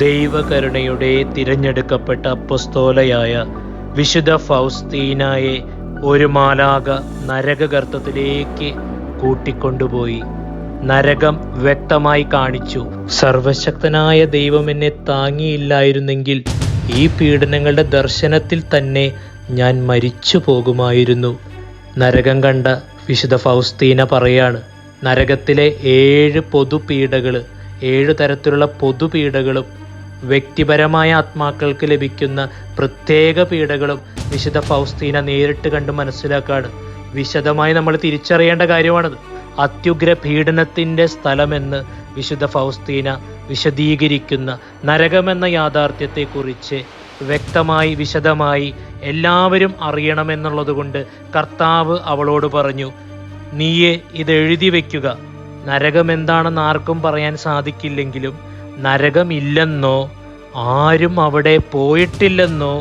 ദൈവകരുണയുടെ തിരഞ്ഞെടുക്കപ്പെട്ട അപ്പസ്തോലയായ വിശുദ്ധ ഫൗസ്തീനായെ ഒരു മാലാക നരകഗർത്തത്തിലേക്ക് കൂട്ടിക്കൊണ്ടുപോയി. നരകം വ്യക്തമായി കാണിച്ചു സർവശക്തനായ ദൈവം എന്നെ താങ്ങിയില്ലായിരുന്നെങ്കിൽ ഈ പീഡനങ്ങളുടെ ദർശനത്തിൽ തന്നെ ഞാൻ മരിച്ചു പോകുമായിരുന്നു നരകം കണ്ട വിശുദ്ധ ഫൗസ്തീന പറയാണ് നരകത്തിലെ ഏഴ് പൊതുപീഡകൾ ഏഴ് തരത്തിലുള്ള പൊതുപീഡകളും വ്യക്തിപരമായ ആത്മാക്കൾക്ക് ലഭിക്കുന്ന പ്രത്യേക പീഡകളും വിശുദ്ധ ഫൗസ്തീന നേരിട്ട് കണ്ട് മനസ്സിലാക്കാണ്. വിശദമായി നമ്മൾ തിരിച്ചറിയേണ്ട കാര്യമാണത്. അത്യുഗ്ര പീഡനത്തിന്റെ സ്ഥലമെന്ന് വിശുദ്ധ ഫൗസ്തീന വിശദീകരിക്കുന്ന നരകമെന്ന യാഥാർത്ഥ്യത്തെക്കുറിച്ച് വ്യക്തമായി വിശദമായി എല്ലാവരും അറിയണമെന്നുള്ളതുകൊണ്ട് കർത്താവ് അവളോട് പറഞ്ഞു നീയെ ഇത് എഴുതി വയ്ക്കുക. നരകമെന്താണെന്ന് ആർക്കും പറയാൻ സാധിക്കില്ലെങ്കിലും നരകമില്ലെന്നോ ആരും അവിടെ പോയിട്ടില്ലെന്നോ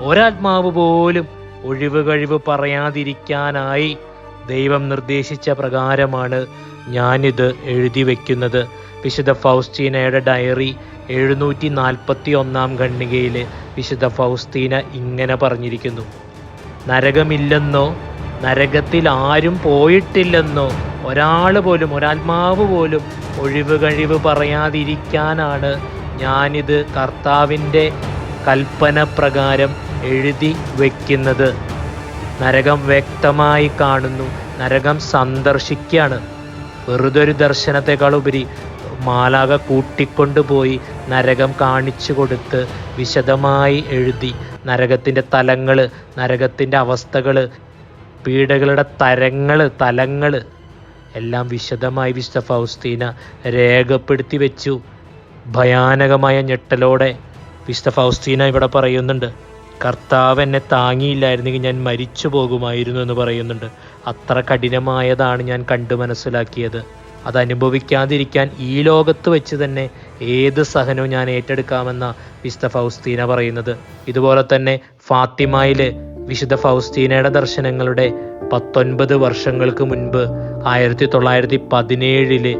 ഒരാത്മാവ് പോലും ഒഴിവ് കഴിവ് പറയാതിരിക്കാനായി ദൈവം നിർദ്ദേശിച്ച പ്രകാരമാണ് ഞാനിത് എഴുതി വയ്ക്കുന്നത് വിശുദ്ധ ഫൗസ്റ്റീനയുടെ ഡയറി എഴുന്നൂറ്റി നാൽപ്പത്തി ഒന്നാം ഖണ്ഡികയിൽ വിശുദ്ധ ഫൗസ്തീന ഇങ്ങനെ പറഞ്ഞിരിക്കുന്നു. നരകമില്ലെന്നോ നരകത്തിൽ ആരും പോയിട്ടില്ലെന്നോ ഒരാൾ പോലും ഒരാത്മാവ് പോലും ഒഴിവ് കഴിവ് പറയാതിരിക്കാനാണ് ഞാനിത് കർത്താവിന്റെ കൽപ്പന പ്രകാരം എഴുതി വയ്ക്കുന്നത് നരകം വ്യക്തമായി കാണുന്നു നരകം സന്ദർശിക്കുകയാണ്. വെറുതെ ഒരു ദർശനത്തെക്കാൾ ഉപരി മാലാക കൂട്ടിക്കൊണ്ടുപോയി നരകം കാണിച്ചു കൊടുത്ത് വിശദമായി എഴുതി. നരകത്തിന്റെ തലങ്ങൾ നരകത്തിന്റെ അവസ്ഥകൾ പീഡകളുടെ തരങ്ങൾ തലങ്ങൾ എല്ലാം വിശദമായി വിശുദ്ധ ഫൗസ്തീന രേഖപ്പെടുത്തി വെച്ചു. ഭയാനകമായ ഞെട്ടലോടെ വിശുദ്ധ ഫൗസ്തീന ഇവിടെ പറയുന്നുണ്ട് കർത്താവ് എന്നെ താങ്ങിയില്ലായിരുന്നെങ്കിൽ ഞാൻ മരിച്ചു പോകുമായിരുന്നു എന്ന് പറയുന്നുണ്ട്. അത്ര കഠിനമായതാണ് ഞാൻ കണ്ടു മനസ്സിലാക്കിയത്. അത് അനുഭവിക്കാതിരിക്കാൻ ഈ ലോകത്ത് വെച്ച് തന്നെ ഏത് സഹനവും ഞാൻ ഏറ്റെടുക്കാമെന്ന വിശുദ്ധ ഫൗസ്തീന പറയുന്നത്. ഇതുപോലെ തന്നെ ഫാത്തിമയിൽ വിശുദ്ധ ഫൗസ്തീനയുടെ ദർശനങ്ങളുടെ പത്തൊൻപത് വർഷങ്ങൾക്ക് മുൻപ് ആയിരത്തി തൊള്ളായിരത്തി പതിനേഴിൽ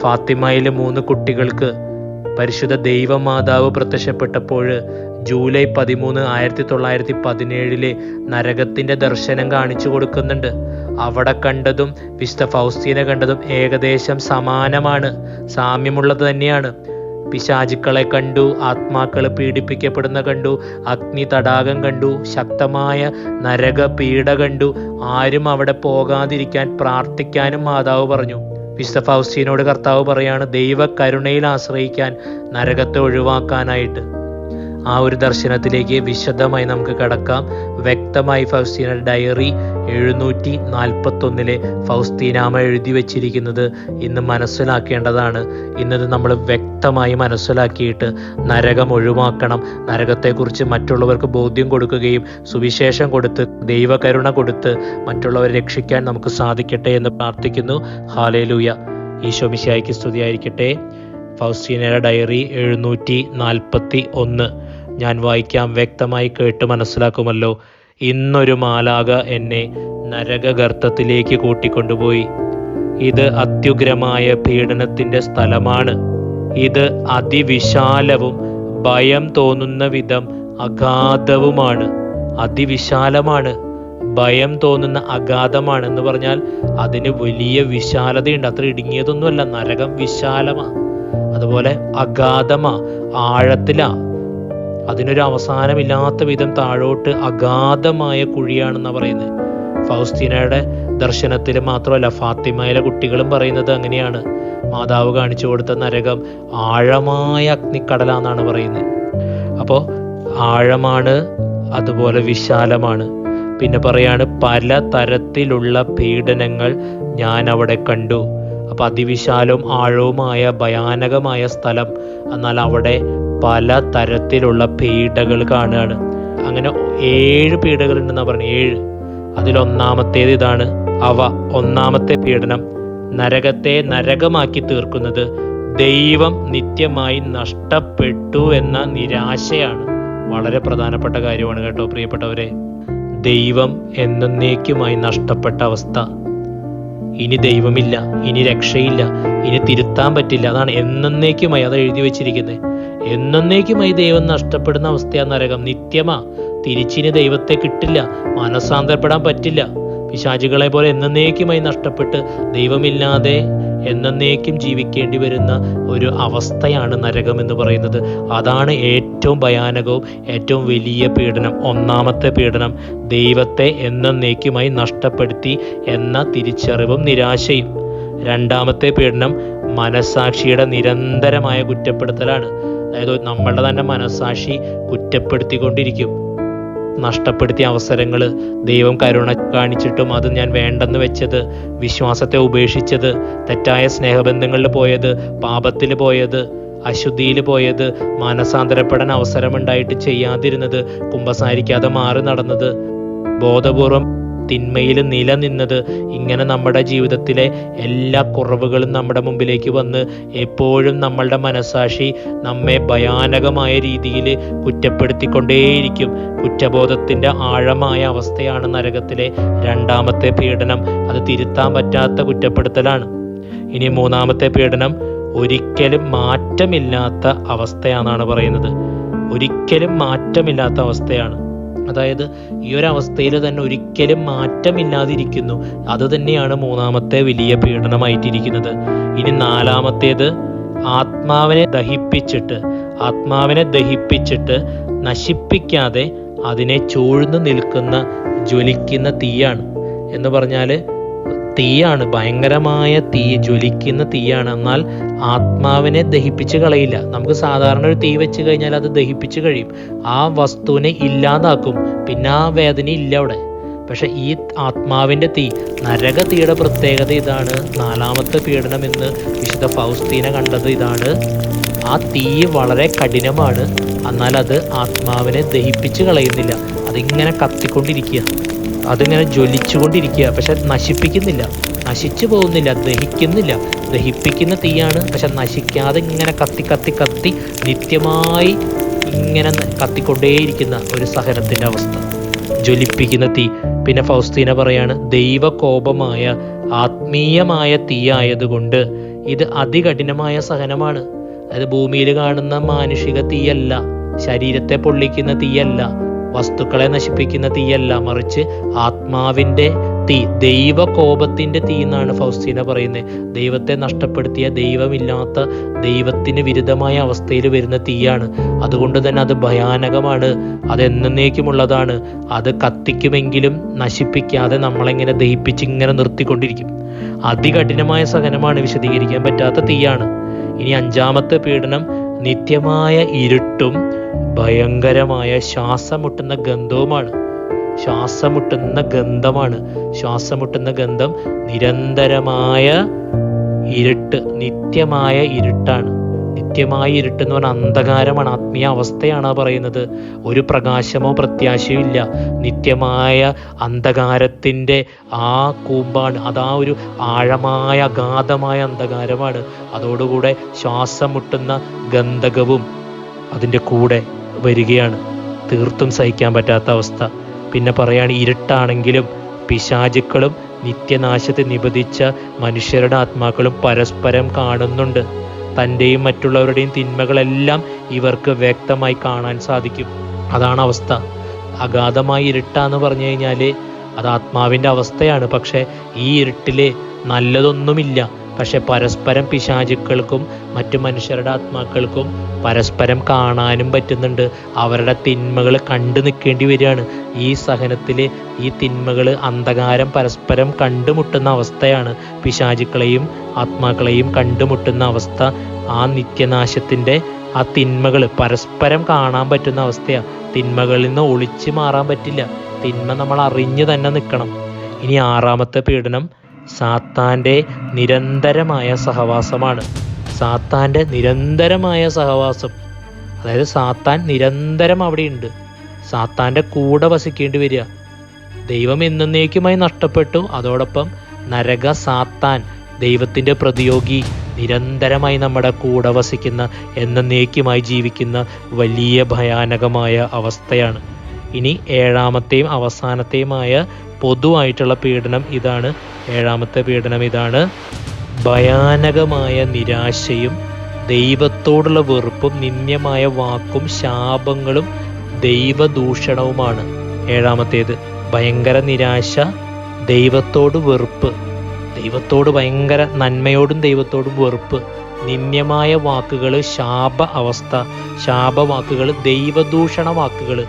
ഫാത്തിമയിലെ മൂന്ന് കുട്ടികൾക്ക് പരിശുദ്ധ ദൈവമാതാവ് പ്രത്യക്ഷപ്പെട്ടപ്പോൾ ജൂലൈ പതിമൂന്ന് ആയിരത്തി തൊള്ളായിരത്തി പതിനേഴിലെ നരകത്തിന്റെ ദർശനം കാണിച്ചു കൊടുക്കുന്നുണ്ട്. അവിടെ കണ്ടതും വിശുദ്ധ ഫൗസ്തീനെ കണ്ടതും ഏകദേശം സമാനമാണ്. സാമ്യമുള്ളത് തന്നെയാണ്. പിശാചുക്കളെ കണ്ടു ആത്മാക്കൾ പീഡിപ്പിക്കപ്പെടുന്ന കണ്ടു അഗ്നി തടാകം കണ്ടു ശക്തമായ നരക പീഡ കണ്ടു. ആരും അവിടെ പോകാതിരിക്കാൻ പ്രാർത്ഥിക്കാനും മാതാവ് പറഞ്ഞു. വിശുദ്ധ കർത്താവ് പറയാണ് ദൈവ കരുണയിൽ ആശ്രയിക്കാൻ നരകത്തെ ഒഴിവാക്കാനായിട്ട്. ആ ഒരു ദർശനത്തിലേക്ക് വിശദമായി നമുക്ക് കടക്കാം. വ്യക്തമായി ഫൗസ്റ്റീന ഡയറി എഴുന്നൂറ്റി നാൽപ്പത്തൊന്നിലെ ഫൗസ്തീനാമ എഴുതി വച്ചിരിക്കുന്നത് ഇന്ന് മനസ്സിലാക്കേണ്ടതാണ്. ഇന്നത് നമ്മൾ വ്യക്തമായി മനസ്സിലാക്കിയിട്ട് നരകം ഒഴിവാക്കണം. നരകത്തെക്കുറിച്ച് മറ്റുള്ളവർക്ക് ബോധ്യം കൊടുക്കുകയും സുവിശേഷം കൊടുത്ത് ദൈവകരുണ കൊടുത്ത് മറ്റുള്ളവരെ രക്ഷിക്കാൻ നമുക്ക് സാധിക്കട്ടെ എന്ന് പ്രാർത്ഥിക്കുന്നു. ഹാലേലൂയ. ഈശോ മിശായിക്ക് സ്തുതിയായിരിക്കട്ടെ. ഫൗസ്റ്റീനയുടെ ഡയറി എഴുന്നൂറ്റി നാൽപ്പത്തി ഒന്ന് ഞാൻ വായിക്കാം വ്യക്തമായി കേട്ട് മനസ്സിലാക്കുമല്ലോ. ഇന്നൊരു മാലാക എന്നെ നരകഗർത്തത്തിലേക്ക് കൂട്ടിക്കൊണ്ടുപോയി. ഇത് അത്യുഗ്രമായ പീഡനത്തിന്റെ സ്ഥലമാണ്. ഇത് അതിവിശാലവും ഭയം തോന്നുന്ന വിധം അഗാധവുമാണ്. അതിവിശാലമാണ്. ഭയം തോന്നുന്ന അഗാധമാണെന്ന് പറഞ്ഞാൽ അതിന് വലിയ വിശാലതയുണ്ട്. അത്ര ഇടുങ്ങിയതൊന്നുമല്ല. നരകം വിശാലമാ. അതുപോലെ അഗാധമാ ആഴത്തിലാ. അതിനൊരു അവസാനമില്ലാത്ത വിധം താഴോട്ട് അഗാധമായ കുഴിയാണെന്നാണ് പറയുന്നത് ഫൗസ്തീനയുടെ ദർശനത്തിൽ മാത്രമല്ല ഫാത്തിമയിലെ കുട്ടികളും പറയുന്നത് അങ്ങനെയാണ്. മാതാവ് കാണിച്ചു കൊടുത്ത നരകം ആഴമായ അഗ്നിക്കടലാന്നാണ് പറയുന്നത് അപ്പോൾ ആഴമാണ് അതുപോലെ വിശാലമാണ്. പിന്നെ പറയാണ് പല തരത്തിലുള്ള പീഡനങ്ങൾ ഞാൻ അവിടെ കണ്ടു. അപ്പൊ അതിവിശാലവും ആഴവുമായ ഭയാനകമായ സ്ഥലം. എന്നാൽ അവിടെ പല തരത്തിലുള്ള പീഡകൾ കാണുകയാണ്. അങ്ങനെ ഏഴ് പീഡകൾ ഉണ്ടെന്നാണ് പറഞ്ഞു ഏഴ്. അതിലൊന്നാമത്തേത് ഇതാണ് അവ ഒന്നാമത്തെ പീഡനം. നരകത്തെ നരകമാക്കി തീർക്കുന്നത് ദൈവം നിത്യമായി നഷ്ടപ്പെട്ടു എന്ന നിരാശയാണ്. വളരെ പ്രധാനപ്പെട്ട കാര്യമാണ് കേട്ടോ പ്രിയപ്പെട്ടവരെ. ദൈവം എന്നേക്കുമായി നഷ്ടപ്പെട്ട അവസ്ഥ. ഇനി ദൈവമില്ല ഇനി രക്ഷയില്ല ഇനി തിരുത്താൻ പറ്റില്ല. അതാണ് എന്നേക്കുമായി അത് എഴുതി വെച്ചിരിക്കുന്നത്. എന്നേക്കുമായി ദൈവം നഷ്ടപ്പെടുന്ന അവസ്ഥയാണ് നരകം. നിത്യമാ തിരിച്ചിനി ദൈവത്തെ കിട്ടില്ല മനസ്സാന്തരപ്പെടാൻ പറ്റില്ല. പിശാചുകളെ പോലെ എന്നേക്കുമായി നഷ്ടപ്പെട്ട് ദൈവമില്ലാതെ എന്നേക്കും ജീവിക്കേണ്ടി വരുന്ന ഒരു അവസ്ഥയാണ് നരകം എന്ന് പറയുന്നത്. അതാണ് ഏറ്റവും ഭയാനകവും ഏറ്റവും വലിയ പീഡനം ഒന്നാമത്തെ പീഡനം ദൈവത്തെ എന്നേക്കുമായി നഷ്ടപ്പെടുത്തി എന്ന തിരിച്ചറിവും നിരാശയും. രണ്ടാമത്തെ പീഡനം മനസാക്ഷിയുടെ നിരന്തരമായ കുറ്റപ്പെടുത്തലാണ്. അതായത് നമ്മളുടെ തന്നെ മനസാക്ഷി കുറ്റപ്പെടുത്തിക്കൊണ്ടിരിക്കും. നഷ്ടപ്പെടുത്തിയ അവസരങ്ങൾ ദൈവം കരുണ കാണിച്ചിട്ടും അത് ഞാൻ വേണ്ടെന്ന് വെച്ചത് വിശ്വാസത്തെ ഉപേക്ഷിച്ചത് തെറ്റായ സ്നേഹബന്ധങ്ങളിൽ പോയത് പാപത്തിൽ പോയത് അശുദ്ധിയിൽ പോയത് മാനസാന്തരപ്പെടാൻ അവസരമുണ്ടായിട്ട് ചെയ്യാതിരുന്നത് കുമ്പസാരിക്കാതെ മാറി നടന്നത്. ബോധപൂർവം തിന്മയിൽ നിലനിന്നത് ഇങ്ങനെ നമ്മുടെ ജീവിതത്തിലെ എല്ലാ കുറവുകളും നമ്മുടെ മുമ്പിലേക്ക് വന്ന് എപ്പോഴും നമ്മളുടെ മനസാക്ഷി നമ്മെ ഭയാനകമായ രീതിയിൽ കുറ്റപ്പെടുത്തിക്കൊണ്ടേയിരിക്കും. കുറ്റബോധത്തിന്റെ ആഴമായ അവസ്ഥയാണ് നരകത്തിലെ രണ്ടാമത്തെ പീഡനം. അത് തിരുത്താൻ പറ്റാത്ത കുറ്റപ്പെടുത്തലാണ്. ഇനി മൂന്നാമത്തെ പീഡനം ഒരിക്കലും മാറ്റമില്ലാത്ത അവസ്ഥയാണെന്നാണ് പറയുന്നത്. ഒരിക്കലും മാറ്റമില്ലാത്ത അവസ്ഥയാണ്. അതായത് ഈ ഒരു അവസ്ഥയിൽ തന്നെ ഒരിക്കലും മാറ്റമില്ലാതിരിക്കുന്നു. അത് തന്നെയാണ് മൂന്നാമത്തെ വലിയ പീഡനമായിട്ടിരിക്കുന്നത്. ഇനി നാലാമത്തേത് ആത്മാവിനെ ദഹിപ്പിച്ചിട്ട് ആത്മാവിനെ ദഹിപ്പിച്ചിട്ട് നശിപ്പിക്കാതെ അതിനെ ചൂഴ്ന്നു നിൽക്കുന്ന ജ്വലിക്കുന്ന തീയാണ്. എന്ന് പറഞ്ഞാൽ തീയാണ് ഭയങ്കരമായ തീ ജ്വലിക്കുന്ന തീയാണ്. എന്നാൽ ആത്മാവിനെ ദഹിപ്പിച്ച് കളയില്ല. നമുക്ക് സാധാരണ ഒരു തീ വെച്ച് കഴിഞ്ഞാൽ അത് ദഹിപ്പിച്ച് കഴിയും. ആ വസ്തുവിനെ ഇല്ലാതാക്കും. പിന്നെ ആ വേദന ഇല്ല അവിടെ. പക്ഷെ ഈ ആത്മാവിന്റെ തീ നരക തീയുടെ പ്രത്യേകത ഇതാണ്. നാലാമത്തെ പീഡനം എന്ന് വിശുദ്ധ ഫൗസ്തീന കണ്ടത് ഇതാണ്. ആ തീ വളരെ കഠിനമാണ്. എന്നാൽ അത് ആത്മാവിനെ ദഹിപ്പിച്ച് കളയുന്നില്ല. അതിങ്ങനെ കത്തിക്കൊണ്ടിരിക്കുക അതിങ്ങനെ ജ്വലിച്ചുകൊണ്ടിരിക്കുക. പക്ഷെ നശിപ്പിക്കുന്നില്ല. നശിച്ചു പോകുന്നില്ല. ദഹിക്കുന്നില്ല. ദഹിപ്പിക്കുന്ന തീയാണ്. പക്ഷെ നശിക്കാതെ ഇങ്ങനെ കത്തി കത്തി കത്തി നിത്യമായി ഇങ്ങനെ കത്തിക്കൊണ്ടേയിരിക്കുന്ന ഒരു സഹനത്തിന്റെ അവസ്ഥ. ജ്വലിപ്പിക്കുന്ന തീ. പിന്നെ ഫൗസ്തീന പറയാണ് ദൈവകോപമായ ആത്മീയമായ തീയായതുകൊണ്ട് ഇത് അതികഠിനമായ സഹനമാണ്. അതായത് ഭൂമിയിൽ കാണുന്ന മാനുഷിക തീയല്ല. ശരീരത്തെ പൊള്ളിക്കുന്ന തീയല്ല. വസ്തുക്കളെ നശിപ്പിക്കുന്ന തീയല്ല. മറിച്ച് ആത്മാവിന്റെ തീ ദൈവകോപത്തിന്റെ തീ എന്നാണ് ഫൗസ്തീന പറയുന്നത്. ദൈവത്തെ നഷ്ടപ്പെടുത്തിയ ദൈവമില്ലാത്ത ദൈവത്തിന് വിരുദ്ധമായ അവസ്ഥയിൽ വരുന്ന തീയാണ്. അതുകൊണ്ട് തന്നെ അത് ഭയാനകമാണ്. അത് എന്നേക്കുമുള്ളതാണ്. അത് കത്തിക്കുമെങ്കിലും നശിപ്പിക്കാതെ നമ്മളെങ്ങനെ ദഹിപ്പിച്ച് ഇങ്ങനെ നിർത്തിക്കൊണ്ടിരിക്കും. അതികഠിനമായ സഹനമാണ് വിശദീകരിക്കാൻ പറ്റാത്ത തീയാണ്. ഇനി അഞ്ചാമത്തെ പീഡനം നിത്യമായ ഇരുട്ടും ഭയങ്കരമായ ശ്വാസമുട്ടുന്ന ഗന്ധവുമാണ്. ശ്വാസമുട്ടുന്ന ഗന്ധമാണ്. ശ്വാസമുട്ടുന്ന ഗന്ധം നിരന്തരമായ ഇരുട്ട് നിത്യമായ ഇരുട്ടാണ്. നിത്യമായ ഇരുട്ട് എന്ന് പറഞ്ഞാൽ അന്ധകാരമാണ് ആത്മീയ അവസ്ഥയാണ് പറയുന്നത്. ഒരു പ്രകാശമോ പ്രത്യാശയോ ഇല്ല. നിത്യമായ അന്ധകാരത്തിന്റെ ആ കൂമ്പാണ്. അതാ ഒരു ആഴമായ അഗാധമായ അന്ധകാരമാണ്. അതോടുകൂടെ ശ്വാസം മുട്ടുന്ന ഗന്ധകവും അതിന്റെ കൂടെ വരികയാണ്. തീർത്തും സഹിക്കാൻ പറ്റാത്ത അവസ്ഥ. പിന്നെ പറയാണ് ഇരുട്ടാണെങ്കിലും പിശാചുക്കളും നിത്യനാശത്തെ നിബന്ധിച്ച മനുഷ്യരുടെ ആത്മാക്കളും പരസ്പരം കാണുന്നുണ്ട്. തന്റെയും മറ്റുള്ളവരുടെയും തിന്മകളെല്ലാം ഇവർക്ക് വ്യക്തമായി കാണാൻ സാധിക്കും. അതാണ് അവസ്ഥ. അഗാധമായ ഇരുട്ടാന്ന് പറഞ്ഞു കഴിഞ്ഞാൽ അത് ആത്മാവിന്റെ അവസ്ഥയാണ്. പക്ഷേ ഈ ഇരുട്ടിൽ നല്ലതൊന്നുമില്ല. പക്ഷെ പരസ്പരം പിശാചുക്കൾക്കും മറ്റു മനുഷ്യരുടെ ആത്മാക്കൾക്കും പരസ്പരം കാണാനും പറ്റുന്നുണ്ട്. അവരുടെ തിന്മകൾ കണ്ടു നിൽക്കേണ്ടി വരികയാണ്. ഈ സഹനത്തിൽ ഈ തിന്മകൾ അന്ധകാരം പരസ്പരം കണ്ടുമുട്ടുന്ന അവസ്ഥയാണ്. പിശാചുക്കളെയും ആത്മാക്കളെയും കണ്ടുമുട്ടുന്ന അവസ്ഥ ആ നിത്യനാശത്തിന്റെ ആ തിന്മകൾ പരസ്പരം കാണാൻ പറ്റുന്ന അവസ്ഥയാണ് തിന്മകളിൽ നിന്ന് ഒളിച്ചു മാറാൻ പറ്റില്ല. തിന്മ നമ്മൾ അറിഞ്ഞു തന്നെ നിൽക്കണം. ഇനി ആറാമത്തെ പീഡനം സാത്താന്റെ നിരന്തരമായ സഹവാസമാണ്. സാത്താന്റെ നിരന്തരമായ സഹവാസം. അതായത് സാത്താൻ നിരന്തരം അവിടെയുണ്ട്. സാത്താന്റെ കൂടെ വസിക്കേണ്ടി വരിക. ദൈവം എന്നേക്കുമായി നഷ്ടപ്പെട്ടു. അതോടൊപ്പം നരക സാത്താൻ ദൈവത്തിന്റെ പ്രതിയോഗി നിരന്തരമായി നമ്മുടെ കൂടെ വസിക്കുന്ന എന്നേക്കുമായി ജീവിക്കുന്ന വലിയ ഭയാനകമായ അവസ്ഥയാണ്. ഇനി ഏഴാമത്തെയും അവസാനത്തെയുമായ പൊതുവായിട്ടുള്ള പീഡനം ഇതാണ്. ഏഴാമത്തെ പീഡനം ഇതാണ്. ഭയാനകമായ നിരാശയും ദൈവത്തോടുള്ള വെറുപ്പും നിന്ദ്യമായ വാക്കും ശാപങ്ങളും ദൈവദൂഷണവുമാണ് ഏഴാമത്തേത്. ഭയങ്കര നിരാശ ദൈവത്തോട് വെറുപ്പ്. ദൈവത്തോട് ഭയങ്കര നന്മയോടും ദൈവത്തോടും വെറുപ്പ്. നിന്ദ്യമായ വാക്കുകൾ ശാപ അവസ്ഥ ശാപവാക്കുകൾ ദൈവദൂഷണ വാക്കുകൾ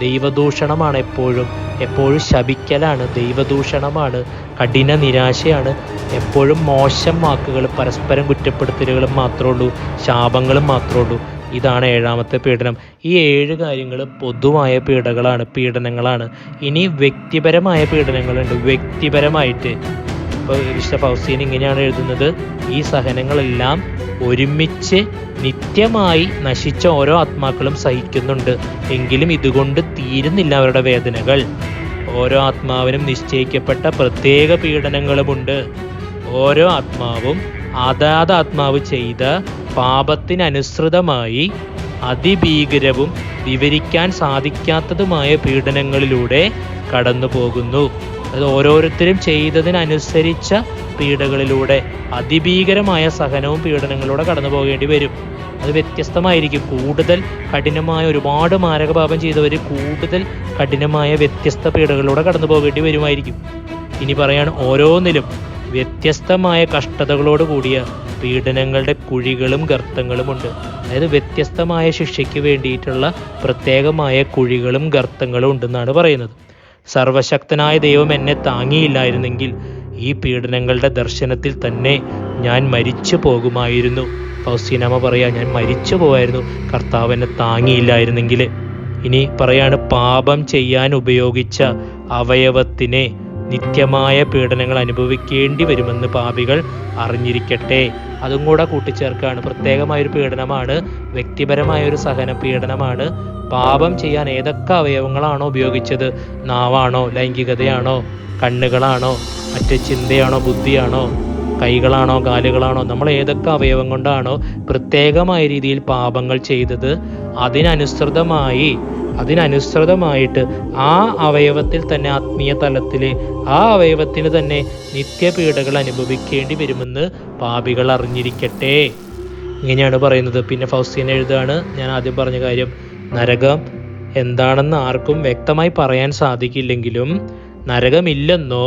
ദൈവദൂഷണമാണ് എപ്പോഴും. എപ്പോഴും ശപിക്കലാണ് ദൈവദൂഷണമാണ്. കഠിന നിരാശയാണ്. എപ്പോഴും മോശം വാക്കുകൾ പരസ്പരം കുറ്റപ്പെടുത്തലുകളും മാത്രമേ ഉള്ളൂ. ശാപങ്ങളും മാത്രമേ ഉള്ളൂ. ഇതാണ് ഏഴാമത്തെ പീഡനം. ഈ ഏഴ് കാര്യങ്ങൾ പൊതുവായ പീഡകളാണ് പീഡനങ്ങളാണ്. ഇനി വ്യക്തിപരമായ പീഡനങ്ങളുണ്ട്. വ്യക്തിപരമായിട്ട് ഇപ്പോൾ വിശുദ്ധ ഫൗസീൻ ഇങ്ങനെയാണ് എഴുതുന്നത്. ഈ സഹനങ്ങളെല്ലാം ഒരുമിച്ച് നിത്യമായി നശിച്ച ഓരോ ആത്മാക്കളും സഹിക്കുന്നുണ്ട്. എങ്കിലും ഇതുകൊണ്ട് തീരുന്നില്ല അവരുടെ വേദനകൾ. ഓരോ ആത്മാവിനും നിശ്ചയിക്കപ്പെട്ട പ്രത്യേക പീഡനങ്ങളുമുണ്ട്. ഓരോ ആത്മാവും അതാത് ആത്മാവ് ചെയ്ത പാപത്തിനനുസൃതമായി അതിഭീകരവും വിവരിക്കാൻ സാധിക്കാത്തതുമായ പീഡനങ്ങളിലൂടെ കടന്നു പോകുന്നു അത് ഓരോരുത്തരും ചെയ്തതിനനുസരിച്ച പീഡകളിലൂടെ അതിഭീകരമായ സഹനവും പീഡനങ്ങളിലൂടെ കടന്നു പോകേണ്ടി വരും. അത് വ്യത്യസ്തമായിരിക്കും. കൂടുതൽ കഠിനമായ ഒരുപാട് മാരകപാപം ചെയ്തവർ കൂടുതൽ കഠിനമായ വ്യത്യസ്ത പീഡകളിലൂടെ കടന്നു പോകേണ്ടി വരുമായിരിക്കും. ഇനി പറയാണ് ഓരോന്നിലും വ്യത്യസ്തമായ കഷ്ടതകളോട് കൂടിയ പീഡനങ്ങളുടെ കുഴികളും ഗർത്തങ്ങളുമുണ്ട്. അതായത് വ്യത്യസ്തമായ ശിക്ഷയ്ക്ക് വേണ്ടിയിട്ടുള്ള പ്രത്യേകമായ കുഴികളും ഗർത്തങ്ങളും ഉണ്ടെന്നാണ് പറയുന്നത്. സർവശക്തനായ ദൈവം എന്നെ താങ്ങിയില്ലായിരുന്നെങ്കിൽ ഈ പീഡനങ്ങളുടെ ദർശനത്തിൽ തന്നെ ഞാൻ മരിച്ചു പോകുമായിരുന്നു. ഫൗസീനമ്മ പറയാ ഞാൻ മരിച്ചു പോവായിരുന്നു. കർത്താവ് എന്നെ താങ്ങിയില്ലായിരുന്നെങ്കിൽ. ഇനി പറയാണ് പാപം ചെയ്യാൻ ഉപയോഗിച്ച അവയവത്തിനെ നിത്യമായ പീഡനങ്ങൾ അനുഭവിക്കേണ്ടി വരുമെന്ന് പാപികൾ അറിഞ്ഞിരിക്കട്ടെ. അതും കൂടെ പ്രത്യേകമായ ഒരു പീഡനമാണ് വ്യക്തിപരമായ ഒരു സഹന പീഡനമാണ്. പാപം ചെയ്യാൻ ഏതൊക്കെ അവയവങ്ങളാണോ ഉപയോഗിച്ചത്? നാവാണോ ലൈംഗികതയാണോ കണ്ണുകളാണോ മറ്റ് ചിന്തയാണോ ബുദ്ധിയാണോ? കൈകളാണോ കാലുകളാണോ നമ്മൾ ഏതൊക്കെ അവയവം കൊണ്ടാണോ പ്രത്യേകമായ രീതിയിൽ പാപങ്ങൾ ചെയ്തത് അതിനനുസൃതമായി അതിനനുസൃതമായിട്ട് ആ അവയവത്തിൽ തന്നെ ആത്മീയ തലത്തിൽ ആ അവയവത്തിന് തന്നെ നിത്യപീഡകൾ അനുഭവിക്കേണ്ടി വരുമെന്ന് പാപികൾ അറിഞ്ഞിരിക്കട്ടെ. ഇങ്ങനെയാണ് പറയുന്നത്. പിന്നെ ഫൗസ്റ്റീൻ എഴുതാണ് ഞാൻ ആദ്യം പറഞ്ഞ കാര്യം നരകം എന്താണെന്ന് ആർക്കും വ്യക്തമായി പറയാൻ സാധിക്കില്ലെങ്കിലും നരകമില്ലെന്നോ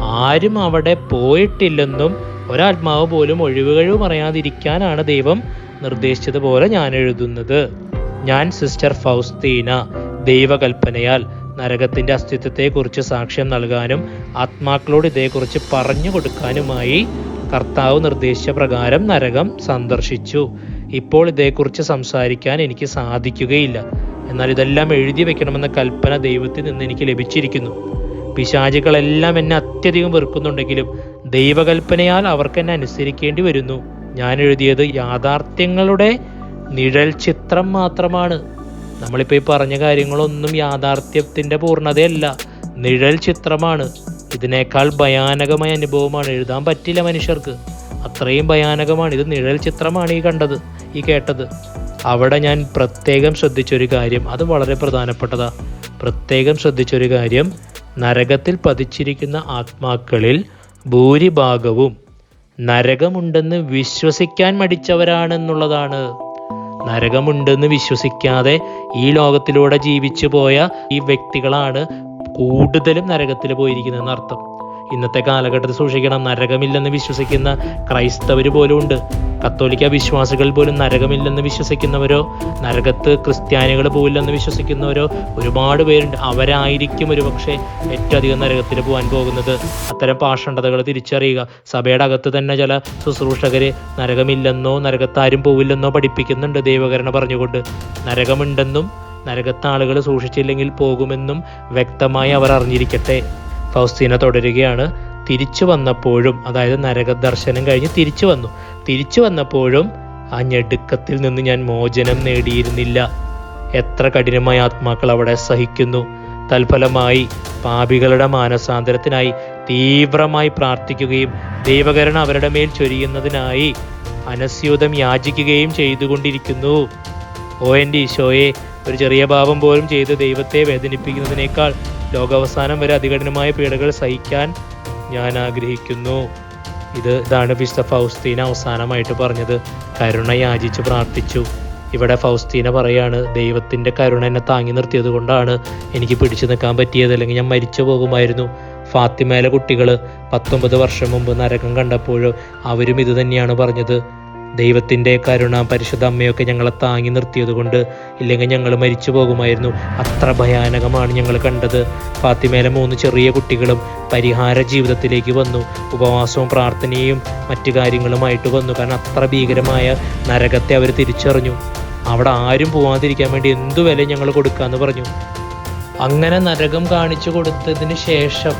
ആരും അവിടെ പോയിട്ടില്ലെന്നും ഒരാത്മാവ് പോലും ഒഴിവുകഴിവ് പറയാതിരിക്കാനാണ് ദൈവം നിർദ്ദേശിച്ചതുപോലെ ഞാൻ എഴുതുന്നത്. ഞാൻ സിസ്റ്റർ ഫൗസ്തീന ദൈവകൽപ്പനയാൽ നരകത്തിന്റെ അസ്തിത്വത്തെക്കുറിച്ച് സാക്ഷ്യം നൽകാനും ആത്മാക്കളോട് ഇതേക്കുറിച്ച് പറഞ്ഞു കൊടുക്കാനുമായി കർത്താവ് നിർദ്ദേശിച്ച പ്രകാരം നരകം സന്ദർശിച്ചു. ഇപ്പോൾ ഇതേക്കുറിച്ച് സംസാരിക്കാൻ എനിക്ക് സാധിക്കുകയില്ല. എന്നാൽ ഇതെല്ലാം എഴുതി വെക്കണമെന്ന കൽപ്പന ദൈവത്തിൽ നിന്ന് എനിക്ക് ലഭിച്ചിരിക്കുന്നു. പിശാചുകളെല്ലാം എന്നെ അത്യധികം വെറുക്കുന്നുണ്ടെങ്കിലും ദൈവകൽപ്പനയാൽ അവർക്ക് എന്നെ അനുസരിക്കേണ്ടി വരുന്നു. ഞാൻ എഴുതിയത് യാഥാർത്ഥ്യങ്ങളുടെ നിഴൽ ചിത്രം മാത്രമാണ്. നമ്മളിപ്പോൾ ഈ പറഞ്ഞ കാര്യങ്ങളൊന്നും യാഥാർത്ഥ്യത്തിന്റെ പൂർണതയല്ല. നിഴൽ ചിത്രമാണ്. ഇതിനേക്കാൾ ഭയാനകമായ അനുഭവമാണ്. എഴുതാൻ പറ്റില്ല മനുഷ്യർക്ക്. അത്രയും ഭയാനകമാണ്. ഇത് നിഴൽ ചിത്രമാണ് ഈ കണ്ടത് ഈ കേട്ടത്. അവിടെ ഞാൻ പ്രത്യേകം ശ്രദ്ധിച്ചൊരു കാര്യം അത് വളരെ പ്രധാനപ്പെട്ടതാണ് പ്രത്യേകം ശ്രദ്ധിച്ചൊരു കാര്യം നരകത്തിൽ പതിച്ചിരിക്കുന്ന ആത്മാക്കളിൽ ഭൂരിഭാഗവും നരകമുണ്ടെന്ന് വിശ്വസിക്കാൻ മടിച്ചവരാണെന്നുള്ളതാണ്. നരകമുണ്ടെന്ന് വിശ്വസിക്കാതെ ഈ ലോകത്തിലൂടെ ജീവിച്ചു പോയ ഈ വ്യക്തികളാണ് കൂടുതലും നരകത്തിൽ പോയിരിക്കുന്നതെന്ന് അർത്ഥം ഇന്നത്തെ കാലഘട്ടത്തിൽ സൂക്ഷിക്കണം. നരകമില്ലെന്ന് വിശ്വസിക്കുന്ന ക്രൈസ്തവർ പോലും ഉണ്ട് കത്തോലിക്ക വിശ്വാസികൾ പോലും നരകമില്ലെന്ന് വിശ്വസിക്കുന്നവരോ നരകത്ത് ക്രിസ്ത്യാനികൾ പോവില്ലെന്ന് വിശ്വസിക്കുന്നവരോ ഒരുപാട് പേരുണ്ട്. അവരായിരിക്കും ഒരുപക്ഷെ ഏറ്റവും അധികം നരകത്തിൽ പോകാൻ പോകുന്നത്. അത്തരം പാഷണ്ഡതകൾ തിരിച്ചറിയുക. സഭയുടെ അകത്ത് തന്നെ ചില ശുശ്രൂഷകർ നരകമില്ലെന്നോ നരകത്താരും പോവില്ലെന്നോ പഠിപ്പിക്കുന്നുണ്ട് ദൈവകരണ പറഞ്ഞുകൊണ്ട്. നരകമുണ്ടെന്നും നരകത്താളുകൾ സൂക്ഷിച്ചില്ലെങ്കിൽ പോകുമെന്നും വ്യക്തമായി അവർ അറിഞ്ഞിരിക്കട്ടെ. ഫൗസ്തീന തുടരുകയാണ്. തിരിച്ചു വന്നപ്പോഴും അതായത് നരകദർശനം കഴിഞ്ഞ് തിരിച്ചു വന്നു. തിരിച്ചു വന്നപ്പോഴും ആ ഞെടുക്കത്തിൽ നിന്ന് ഞാൻ മോചനം നേടിയിരുന്നില്ല. എത്ര കഠിനമായ ആത്മാക്കൾ അവിടെ സഹിക്കുന്നു. തൽഫലമായി പാപികളുടെ മാനസാന്തരത്തിനായി തീവ്രമായി പ്രാർത്ഥിക്കുകയും ദൈവകരണ അവരുടെ മേൽ ചൊരിയുന്നതിനായി അനസ്യൂതം യാചിക്കുകയും ചെയ്തുകൊണ്ടിരിക്കുന്നു. ഓ എന്റെ ഈശോയെ ഒരു ചെറിയ പാപം പോലും ചെയ്ത് ദൈവത്തെ വേദനിപ്പിക്കുന്നതിനേക്കാൾ ലോകാവസാനം വരെ അതികഠിനമായ പീഡകൾ സഹിക്കാൻ ഞാൻ ആഗ്രഹിക്കുന്നു. ഇത് ഇതാണ് വിശുദ്ധ ഫൗസ്തീന അവസാനമായിട്ട് പറഞ്ഞത്. കരുണ യാചിച്ച് പ്രാർത്ഥിച്ചു. ഇവിടെ ഫൗസ്തീന പറയാണ് ദൈവത്തിന്റെ കരുണ എന്നെ താങ്ങി നിർത്തിയത് കൊണ്ടാണ് എനിക്ക് പിടിച്ചു നിൽക്കാൻ പറ്റിയത്. അല്ലെങ്കിൽ ഞാൻ മരിച്ചു പോകുമായിരുന്നു. ഫാത്തിമയിലെ കുട്ടികൾ പത്തൊമ്പത് വർഷം മുമ്പ് നരകം കണ്ടപ്പോൾ അവരും ഇത് തന്നെയാണ് പറഞ്ഞത്. ദൈവത്തിന്റെ കരുണ പരിശുദ്ധ അമ്മയൊക്കെ ഞങ്ങളെ താങ്ങി നിർത്തിയത് കൊണ്ട് ഇല്ലെങ്കിൽ ഞങ്ങൾ മരിച്ചു പോകുമായിരുന്നു. അത്ര ഭയാനകമാണ് ഞങ്ങൾ കണ്ടത്. ഫാത്തിമയിലെ മൂന്ന് ചെറിയ കുട്ടികളും പരിഹാര ജീവിതത്തിലേക്ക് വന്നു. ഉപവാസവും പ്രാർത്ഥനയും മറ്റു കാര്യങ്ങളുമായിട്ട് വന്നു. കാരണം അത്ര ഭീകരമായ നരകത്തെ അവർ തിരിച്ചറിഞ്ഞു. അവിടെ ആരും പോവാതിരിക്കാൻ വേണ്ടി എന്തു വില ഞങ്ങൾ കൊടുക്കാമെന്ന് പറഞ്ഞു. അങ്ങനെ നരകം കാണിച്ചു കൊടുത്തതിന് ശേഷം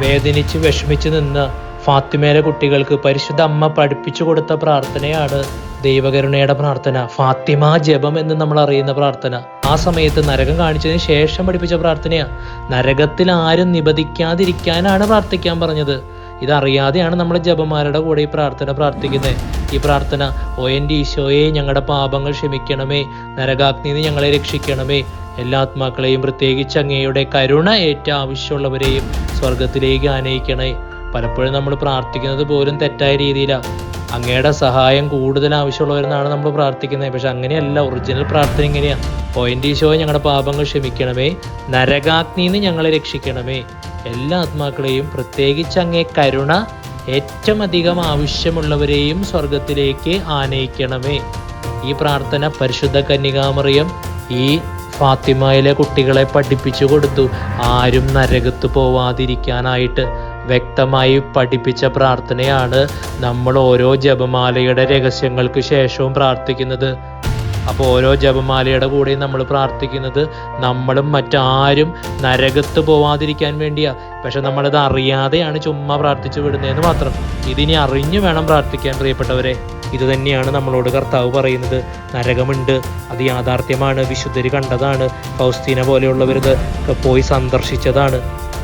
വേദനിച്ച് വിഷമിച്ച് നിന്ന് ഫാത്തിമയിലെ കുട്ടികൾക്ക് പരിശുദ്ധ അമ്മ പഠിപ്പിച്ചു കൊടുത്ത പ്രാർത്ഥനയാണ് ദൈവകരുണയുടെ പ്രാർത്ഥന. ഫാത്തിമ ജപം എന്ന് നമ്മൾ അറിയുന്ന പ്രാർത്ഥന. ആ സമയത്ത് നരകം കാണിച്ചതിന് ശേഷം പഠിപ്പിച്ച പ്രാർത്ഥനയാ. നരകത്തിൽ ആരും നിബദിക്കാതിരിക്കാനാണ് പ്രാർത്ഥിക്കാൻ പറഞ്ഞത്. ഇതറിയാതെയാണ് നമ്മൾ ജപമാരുടെ കൂടെ ഈ പ്രാർത്ഥന പ്രാർത്ഥിക്കുന്നത് ഈ പ്രാർത്ഥന ഓ എന്റെ ഈശോയെ ഞങ്ങളുടെ പാപങ്ങൾ ക്ഷമിക്കണമേ. നരകാഗ്നിന്ന് ഞങ്ങളെ രക്ഷിക്കണമേ. എല്ലാ ആത്മാക്കളെയും പ്രത്യേകിച്ച് അങ്ങയുടെ കരുണ ഏറ്റ ആവശ്യമുള്ളവരെയും സ്വർഗത്തിലേക്ക് ആനയിക്കണേ പലപ്പോഴും നമ്മൾ പ്രാർത്ഥിക്കുന്നത് പോലും തെറ്റായ രീതിയിലാണ് അങ്ങയുടെ സഹായം കൂടുതൽ ആവശ്യമുള്ളവരെന്നാണ് നമ്മൾ പ്രാർത്ഥിക്കുന്നത്. പക്ഷെ അങ്ങനെയല്ല ഒറിജിനൽ പ്രാർത്ഥന ഇങ്ങനെയാണ് പോയിന്റ് ഈശോ ഞങ്ങളുടെ പാപങ്ങൾ ക്ഷമിക്കണമേ. നരകാഗ്നിന്ന് ഞങ്ങളെ രക്ഷിക്കണമേ. എല്ലാ ആത്മാക്കളെയും പ്രത്യേകിച്ച് അങ്ങേ കരുണ ഏറ്റവും അധികം ആവശ്യമുള്ളവരെയും സ്വർഗത്തിലേക്ക് ആനയിക്കണമേ. ഈ പ്രാർത്ഥന പരിശുദ്ധ കന്യകാമറിയം ഈ ഫാത്തിമയിലെ കുട്ടികളെ പഠിപ്പിച്ചു കൊടുത്തു. ആരും നരകത്ത് പോവാതിരിക്കാനായിട്ട്. വ്യക്തമായി പഠിപ്പിച്ച പ്രാർത്ഥനയാണ് നമ്മൾ ഓരോ ജപമാലയുടെ രഹസ്യങ്ങൾക്ക് ശേഷവും പ്രാർത്ഥിക്കുന്നത്. അപ്പോൾ ഓരോ ജപമാലയുടെ കൂടെ നമ്മൾ പ്രാർത്ഥിക്കുന്നത് നമ്മളും മറ്റാരും നരകത്ത് പോവാതിരിക്കാൻ വേണ്ടിയാ. പക്ഷെ നമ്മളത് അറിയാതെയാണ് ചുമ്മാ പ്രാർത്ഥിച്ചു വിടുന്നതെന്ന് മാത്രം. ഇതിനി അറിഞ്ഞു വേണം പ്രാർത്ഥിക്കാൻ പ്രിയപ്പെട്ടവരെ. ഇത് തന്നെയാണ് നമ്മളോട് കർത്താവ് പറയുന്നത്. നരകമുണ്ട് അത് യാഥാർത്ഥ്യമാണ് വിശുദ്ധര് കണ്ടതാണ് ഫൗസ്തീന പോലെയുള്ളവരത് പോയി സന്ദർശിച്ചതാണ്.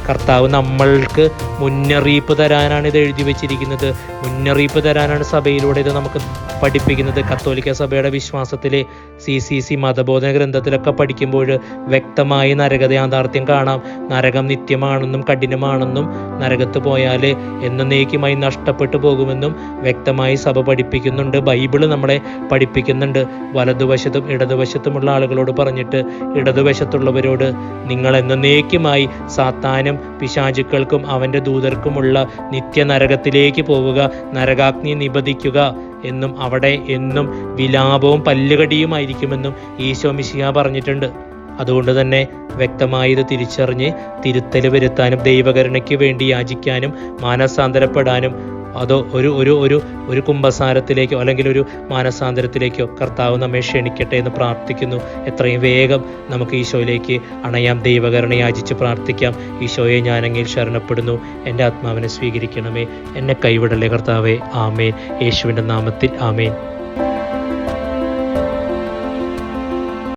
കർത്താവ് നമ്മൾക്ക് മുന്നറിയിപ്പ് തരാനാണ് ഇത് എഴുതി വെച്ചിരിക്കുന്നത്. മുന്നറിയിപ്പ് തരാനാണ് സഭയിലൂടെ ഇത് നമുക്ക് പഠിപ്പിക്കുന്നത്. കത്തോലിക്ക സഭയുടെ വിശ്വാസത്തിലെ സി സി സി മതബോധന ഗ്രന്ഥത്തിലൊക്കെ പഠിക്കുമ്പോൾ വ്യക്തമായി നരകത യാഥാർത്ഥ്യം കാണാം. നരകം നിത്യമാണെന്നും കഠിനമാണെന്നും നരകത്ത് പോയാൽ എന്നേക്കുമായി നഷ്ടപ്പെട്ടു പോകുമെന്നും വ്യക്തമായി സഭ പഠിപ്പിക്കുന്നുണ്ട്. ബൈബിൾ നമ്മളെ പഠിപ്പിക്കുന്നുണ്ട്. വലതുവശത്തും ഇടതുവശത്തുമുള്ള ആളുകളോട് പറഞ്ഞിട്ട് ഇടതുവശത്തുള്ളവരോട് നിങ്ങൾ എന്നേക്കുമായി സാത്താനും പിശാചുക്കൾക്കും അവന്റെ ദൂതർക്കുമുള്ള നിത്യ നരകത്തിലേക്ക് പോവുക നരകാഗ്നി നിബന്ധിക്കുക എന്നും അവിടെ എന്നും വിലാപവും പല്ലുകടിയുമായിരിക്കുമെന്നും ഈശോ മിശിഹ പറഞ്ഞിട്ടുണ്ട്. അതുകൊണ്ട് തന്നെ വ്യക്തമായത് തിരിച്ചറിഞ്ഞ് തിരുത്തൽ വരുത്താനും ദൈവകരുണയ്ക്ക് വേണ്ടി യാചിക്കാനും മാനസാന്തരപ്പെടാനും അതോ ഒരു ഒരു ഒരു ഒരു കുംഭസാരത്തിലേക്കോ അല്ലെങ്കിൽ ഒരു മാനസാന്തരത്തിലേക്കോ കർത്താവ് നമ്മെ ക്ഷണിക്കട്ടെ എന്ന് പ്രാർത്ഥിക്കുന്നു. എത്രയും വേഗം നമുക്ക് ഈശോയിലേക്ക് അണയാം. ദൈവകരണ യാചിച്ച് പ്രാർത്ഥിക്കാം. ഈശോയെ ഞാനെങ്കിൽ ശരണപ്പെടുന്നു. എന്റെ ആത്മാവിനെ സ്വീകരിക്കണമേ. എന്നെ കൈവിടല്ലേ കർത്താവേ. ആമേൻ. യേശുവിന്റെ നാമത്തിൽ ആമേൻ.